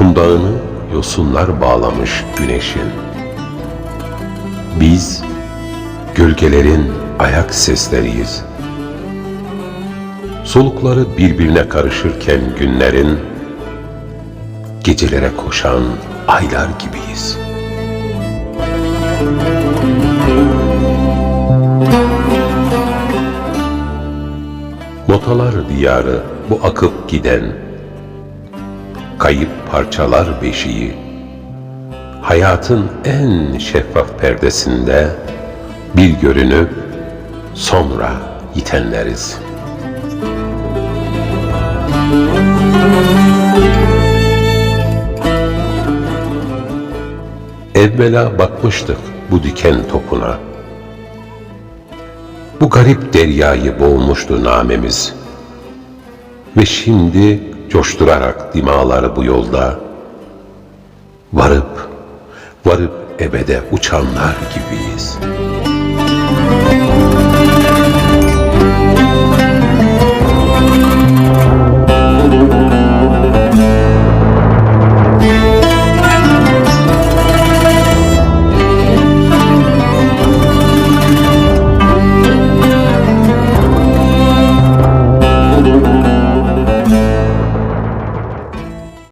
dudağını yosunlar bağlamış güneşin. Biz gölgelerin ayak sesleriyiz. Solukları birbirine karışırken günlerin gecelere koşan aylar gibiyiz. Notalar diyarı bu akıp giden kayıp parçalar beşiği hayatın en şeffaf perdesinde bir görünüp sonra yitenleriz. Evvela bakmıştık bu diken topuna. Bu garip deryayı boğmuştu namemiz. Ve şimdi coşturarak dimaları bu yolda, varıp, varıp ebede uçanlar gibiyiz. Müzik